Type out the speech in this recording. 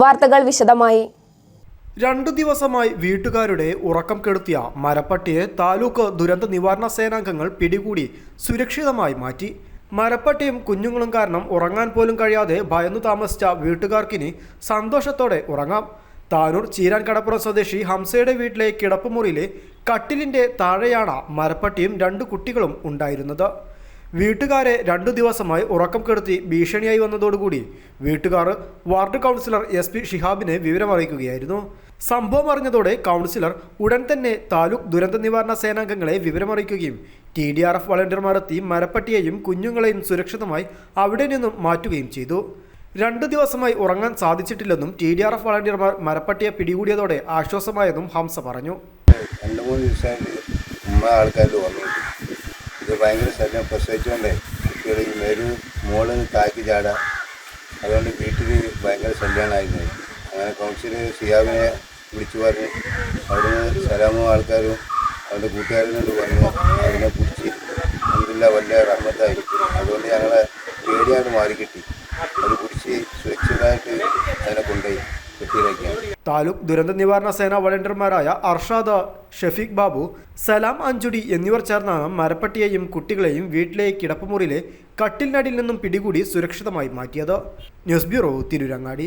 വാർത്തകൾ വിശദമായി. രണ്ടു ദിവസമായി വീട്ടുകാരുടെ ഉറക്കം കെടുത്തിയ മരപ്പട്ടിയെ താലൂക്ക് ദുരന്ത നിവാരണ സേനാംഗങ്ങൾ പിടികൂടി സുരക്ഷിതമായി മാറ്റി. മരപ്പട്ടിയും കുഞ്ഞുങ്ങളും കാരണം ഉറങ്ങാൻ പോലും കഴിയാതെ ഭയന്നു താമസിച്ച വീട്ടുകാർക്കിനി സന്തോഷത്തോടെ ഉറങ്ങാം. താനൂർ ചീരാൻ കടപ്പുറം സ്വദേശി ഹംസയുടെ വീട്ടിലെ കിടപ്പുമുറിയിലെ കട്ടിലിന്റെ താഴെയാണ് മരപ്പട്ടിയും രണ്ട് കുട്ടികളും ഉണ്ടായിരുന്നത്. വീട്ടുകാരെ രണ്ടു ദിവസമായി ഉറക്കം കെടുത്തി ഭീഷണിയായി വന്നതോടുകൂടി വീട്ടുകാർ വാർഡ് കൗൺസിലർ എസ് പി ഷിഹാബിനെ വിവരമറിയിക്കുകയായിരുന്നു സംഭവം അറിഞ്ഞതോടെ കൗൺസിലർ ഉടൻ തന്നെ താലൂക്ക് ദുരന്ത നിവാരണ സേനാംഗങ്ങളെ വിവരമറിയിക്കുകയും ടി ഡി ആർ എഫ് വളണ്ടിയർമാരെത്തി മരപ്പട്ടിയെയും കുഞ്ഞുങ്ങളെയും സുരക്ഷിതമായി അവിടെ നിന്നും മാറ്റുകയും ചെയ്തു. രണ്ടു ദിവസമായി ഉറങ്ങാൻ സാധിച്ചിട്ടില്ലെന്നും ടി ഡി ആർ എഫ് വളണ്ടിയർമാർ മരപ്പട്ടിയെ പിടികൂടിയതോടെ ആശ്വാസമായെന്നും ഹംസ പറഞ്ഞു. ഇത് ഭയങ്കര ശല്യം. പ്രസവിച്ചുകൊണ്ടേ കുട്ടികൾ ഈ മേരു മോൾ താക്കി ചാടാ. അതുകൊണ്ട് വീട്ടിൽ ഭയങ്കര ശല്യമാണായിരുന്നു അങ്ങനെ കൗൺസിൽ സിയാബിനെ വിളിച്ചു പറഞ്ഞ് നിന്ന് സലാമും ആൾക്കാരും അവരുടെ കൂട്ടുകാരിൽ നിന്ന് വന്നു അതിനെ പിടിച്ച് അതില്ല വലിയ റഹ്മത്തായി അതുകൊണ്ട് ഞങ്ങളെ പേടിയാണ് മാറിക്കിട്ടി അത് പിടിച്ച് സുരക്ഷിതമായിട്ട് അതിനെ കൊണ്ടുപോയി. താലൂക്ക് ദുരന്ത നിവാരണ സേന വളണ്ടിയർമാരായ അർഷാദ് ഷഫീഖ് ബാബു സലാം അഞ്ചുടി എന്നിവർ ചേർന്നാണ് മരപ്പട്ടിയെയും കുട്ടികളെയും വീട്ടിലെ കിടപ്പുമുറിയിലെ കട്ടിലിനടിയിൽ നിന്നും പിടികൂടി സുരക്ഷിതമായി മാറ്റിയത്. News bureau Tirurangadi.